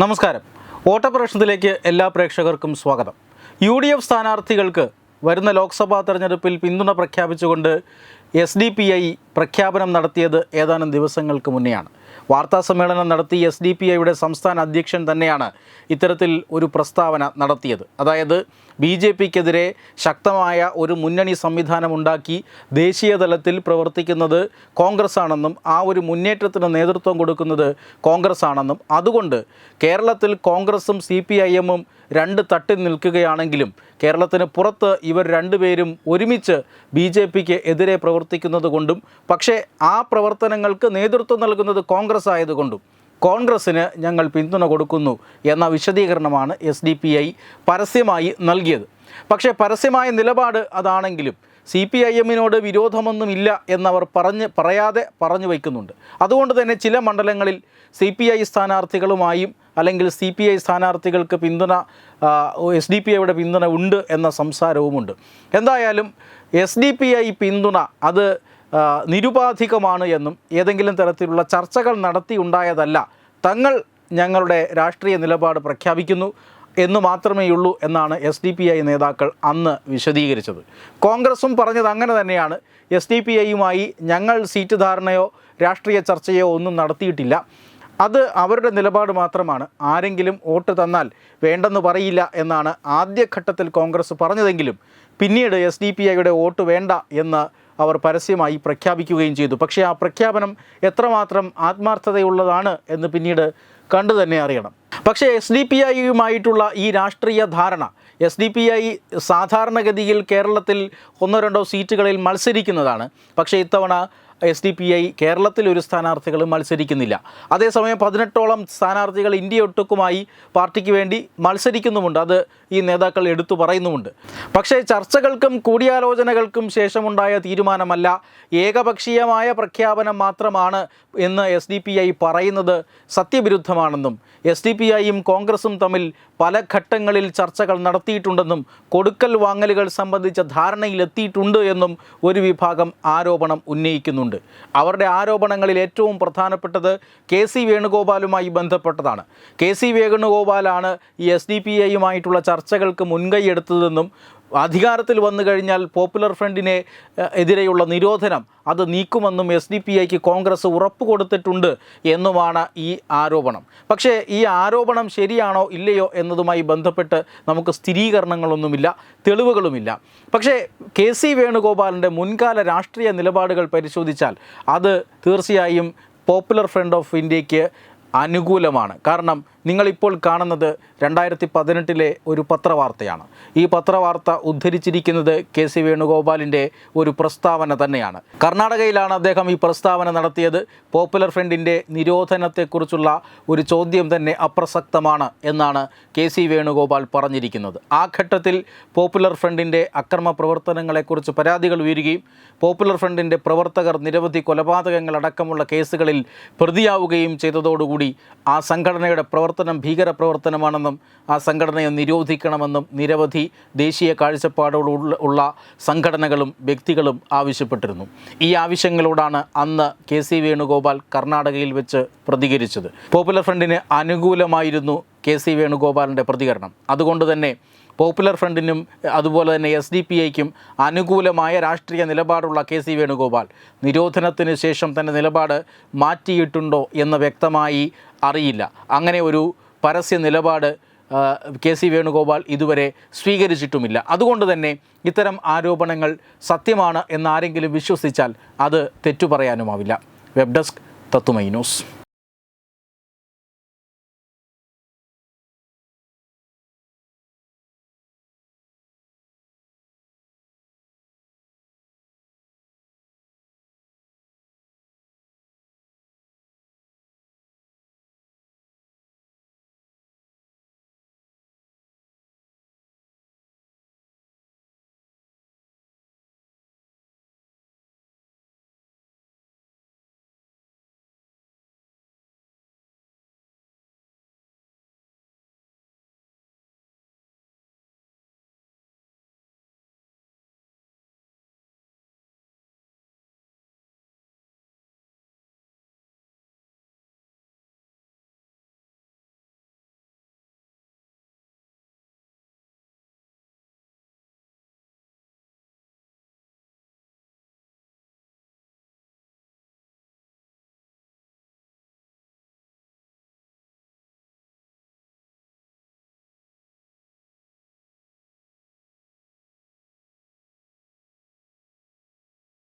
നമസ്കാരം. ഓട്ടപ്രശ്നത്തിലേക്ക് എല്ലാ പ്രേക്ഷകർക്കും സ്വാഗതം. യു ഡി എഫ് സ്ഥാനാർത്ഥികൾക്ക് വരുന്ന ലോക്സഭാ തെരഞ്ഞെടുപ്പിൽ പിന്തുണ പ്രഖ്യാപിച്ചുകൊണ്ട് എസ് ഡി പി ഐ പ്രഖ്യാപനം നടത്തിയത് ഏതാനും ദിവസങ്ങൾക്ക് മുന്നെയാണ്. വാർത്താ സമ്മേളനം നടത്തി എസ് ഡി പി ഐയുടെ സംസ്ഥാന അധ്യക്ഷൻ തന്നെയാണ് ഇത്തരത്തിൽ ഒരു പ്രസ്താവന നടത്തിയത്. അതായത് ബി ജെ പിക്കെതിരെ ശക്തമായ ഒരു മുന്നണി സംവിധാനം ഉണ്ടാക്കി ദേശീയ തലത്തിൽ പ്രവർത്തിക്കുന്നത് കോൺഗ്രസ് ആണെന്നും ആ ഒരു മുന്നേറ്റത്തിന് നേതൃത്വം കൊടുക്കുന്നത് കോൺഗ്രസ് ആണെന്നും അതുകൊണ്ട് കേരളത്തിൽ കോൺഗ്രസും സി പി ഐ എമ്മും രണ്ട് തട്ടിൽ നിൽക്കുകയാണെങ്കിലും കേരളത്തിന് പുറത്ത് ഇവർ രണ്ടുപേരും ഒരുമിച്ച് ബി ജെ പിക്ക് എതിരെ പ്രവർത്തിക്കുന്നത് കൊണ്ടും പക്ഷേ ആ പ്രവർത്തനങ്ങൾക്ക് നേതൃത്വം നൽകുന്നത് കോൺഗ്രസ് ആയതുകൊണ്ടും കോൺഗ്രസ്സിന് ഞങ്ങൾ പിന്തുണ കൊടുക്കുന്നു എന്ന വിശദീകരണമാണ് എസ് ഡി പി ഐ പരസ്യമായി നൽകിയത്. പക്ഷേ പരസ്യമായ നിലപാട് അതാണെങ്കിലും സി പി ഐ എമ്മിനോട് വിരോധമൊന്നുമില്ല എന്നവർ പറഞ്ഞ് പറയാതെ പറഞ്ഞു വയ്ക്കുന്നുണ്ട്. അതുകൊണ്ട് തന്നെ ചില മണ്ഡലങ്ങളിൽ സി പി ഐ സ്ഥാനാർത്ഥികളുമായും അല്ലെങ്കിൽ സി പി ഐ സ്ഥാനാർത്ഥികൾക്ക് പിന്തുണ എസ് ഡി പി ഐയുടെ പിന്തുണ ഉണ്ട് എന്ന സംസാരവുമുണ്ട്. എന്തായാലും എസ് ഡി പി ഐ പിന്തുണ അത് നിരുപാധികമാണ് എന്നും ഏതെങ്കിലും തരത്തിലുള്ള ചർച്ചകൾ നടത്തി ഉണ്ടായതല്ല തങ്ങൾ ഞങ്ങളുടെ രാഷ്ട്രീയ നിലപാട് പ്രഖ്യാപിക്കുന്നു എന്ന് മാത്രമേയുള്ളൂ എന്നാണ് എസ് ഡി പി ഐ നേതാക്കൾ അന്ന് വിശദീകരിച്ചത്. കോൺഗ്രസും പറഞ്ഞത് അങ്ങനെ തന്നെയാണ്. എസ് ഡി പി ഐയുമായി ഞങ്ങൾ സീറ്റ് ധാരണയോ രാഷ്ട്രീയ ചർച്ചയോ ഒന്നും നടത്തിയിട്ടില്ല. അത് അവരുടെ നിലപാട് മാത്രമാണ്. ആരെങ്കിലും വോട്ട് തന്നാൽ വേണ്ടെന്ന് പറയില്ല എന്നാണ് ആദ്യഘട്ടത്തിൽ കോൺഗ്രസ് പറഞ്ഞതെങ്കിലും പിന്നീട് എസ് ഡി പി ഐയുടെ വോട്ട് വേണ്ട എന്ന് അവർ പരസ്യമായി പ്രഖ്യാപിക്കുകയും ചെയ്തു. പക്ഷേ ആ പ്രഖ്യാപനം എത്രമാത്രം ആത്മാർത്ഥതയുള്ളതാണ് എന്ന് പിന്നീട് കണ്ടു തന്നെ അറിയണം. പക്ഷേ എസ് ഡി പി ഐയുമായിട്ടുള്ള ഈ രാഷ്ട്രീയ ധാരണ എസ് ഡി പി ഐ സാധാരണഗതിയിൽ കേരളത്തിൽ ഒന്നോ രണ്ടോ സീറ്റുകളിൽ മത്സരിക്കുന്നതാണ്. പക്ഷേ ഇത്തവണ എസ് ഡി പി ഐ കേരളത്തിൽ ഒരു സ്ഥാനാർത്ഥികൾ മത്സരിക്കുന്നില്ല. അതേസമയം പതിനെട്ടോളം സ്ഥാനാർത്ഥികൾ ഇന്ത്യ ഒട്ടുക്കുമായി പാർട്ടിക്ക് വേണ്ടി മത്സരിക്കുന്നുമുണ്ട്. അത് ഈ നേതാക്കൾ എടുത്തു പറയുന്നുമുണ്ട്. പക്ഷേ ചർച്ചകൾക്കും കൂടിയാലോചനകൾക്കും ശേഷമുണ്ടായ തീരുമാനമല്ല. ഏകപക്ഷീയമായ പ്രഖ്യാപനം മാത്രമാണ് എന്ന് എസ് ഡി പി ഐ പറയുന്നത് സത്യവിരുദ്ധമാണെന്നും എസ് ഡി പി ഐയും കോൺഗ്രസും തമ്മിൽ പല ഘട്ടങ്ങളിൽ ചർച്ചകൾ നടത്തിയിട്ടുണ്ടെന്നും കൊടുക്കൽ വാങ്ങലുകൾ സംബന്ധിച്ച ധാരണയിലെത്തിയിട്ടുണ്ട് എന്നും ഒരു വിഭാഗം ആരോപണം ഉന്നയിക്കുന്നുണ്ട്. അവരുടെ ആരോപണങ്ങളിൽ ഏറ്റവും പ്രധാനപ്പെട്ടത് കെ സി വേണുഗോപാലുമായി ബന്ധപ്പെട്ടതാണ്. കെ സി വേണുഗോപാലാണ് ഈ എസ് ഡി പി ഐയുമായിട്ടുള്ള ചർച്ചകൾക്ക് മുൻകൈയെടുത്തതെന്നും അധികാരത്തിൽ വന്നു കഴിഞ്ഞാൽ പോപ്പുലർ ഫ്രണ്ടിനെ എതിരെയുള്ള നിരോധനം അത് നീക്കുമെന്നും എസ് ഡി പി ഐക്ക് കോൺഗ്രസ് ഉറപ്പ് കൊടുത്തിട്ടുണ്ട് എന്നുമാണ് ഈ ആരോപണം. പക്ഷേ ഈ ആരോപണം ശരിയാണോ ഇല്ലയോ എന്നതുമായി ബന്ധപ്പെട്ട് നമുക്ക് സ്ഥിരീകരണങ്ങളൊന്നുമില്ല തെളിവുകളുമില്ല. പക്ഷേ കെ സി വേണുഗോപാലിന്റെ മുൻകാല രാഷ്ട്രീയ നിലപാടുകൾ പരിശോധിച്ചാൽ അത് തീർച്ചയായും പോപ്പുലർ ഫ്രണ്ട് ഓഫ് ഇന്ത്യയ്ക്ക് അനുകൂലമാണ്. കാരണം നിങ്ങളിപ്പോൾ കാണുന്നത് രണ്ടായിരത്തി പതിനെട്ടിലെ ഒരു പത്രവാർത്തയാണ്. ഈ പത്രവാർത്ത ഉദ്ധരിച്ചിരിക്കുന്നത് കെ സി വേണുഗോപാലിന്റെ ഒരു പ്രസ്താവന തന്നെയാണ്. കർണാടകയിലാണ് അദ്ദേഹം ഈ പ്രസ്താവന നടത്തിയത്. പോപ്പുലർ ഫ്രണ്ടിന്റെ നിരോധനത്തെക്കുറിച്ചുള്ള ഒരു ചോദ്യം തന്നെ അപ്രസക്തമാണ് എന്നാണ് കെ സി വേണുഗോപാൽ പറഞ്ഞിരിക്കുന്നത്. ആ ഘട്ടത്തിൽ പോപ്പുലർ ഫ്രണ്ടിന്റെ അക്രമ പ്രവർത്തനങ്ങളെക്കുറിച്ച് പരാതികൾ ഉയരുകയും പോപ്പുലർ ഫ്രണ്ടിന്റെ പ്രവർത്തകർ നിരവധി കൊലപാതകങ്ങളടക്കമുള്ള കേസുകളിൽ പ്രതിയാവുകയും ചെയ്തതോടുകൂടി ആ സംഘടനയുടെ പ്രവർത്തനം ഭീകര പ്രവർത്തനമാണെന്നും ആ സംഘടനയെ നിരോധിക്കണമെന്നും നിരവധി ദേശീയ കാഴ്ചപ്പാടുകളുള്ള ഉള്ള സംഘടനകളും വ്യക്തികളും ആവശ്യപ്പെട്ടിരുന്നു. ഈ ആവശ്യങ്ങളോടാണ് അന്ന് കെ സി വേണുഗോപാൽ കർണാടകയിൽ വെച്ച് പ്രതികരിച്ചത്. പോപ്പുലർ ഫ്രണ്ടിന് അനുകൂലമായിരുന്നു കെ സി വേണുഗോപാലിന്റെ പ്രതികരണം. അതുകൊണ്ട് തന്നെ പോപ്പുലർ ഫ്രണ്ടിനും അതുപോലെ തന്നെ എസ് ഡി പി ഐക്കും അനുകൂലമായ രാഷ്ട്രീയ നിലപാടുള്ള കെ സി വേണുഗോപാൽ. നിരോധനത്തിന് ശേഷം തന്റെ നിലപാട് മാറ്റിയിട്ടുണ്ടോ എന്ന് വ്യക്തമായി അറിയില്ല. അങ്ങനെ ഒരു പരസ്യ നിലപാട് കെ സി വേണുഗോപാൽ ഇതുവരെ സ്വീകരിച്ചിട്ടുമില്ല. അതുകൊണ്ട് തന്നെ ഇത്തരം ആരോപണങ്ങൾ സത്യമാണ് എന്നാരെങ്കിലും വിശ്വസിച്ചാൽ അത് തെറ്റു പറയാനുമാവില്ല. വെബ് ഡെസ്ക് തത്തുമൈ ന്യൂസ്.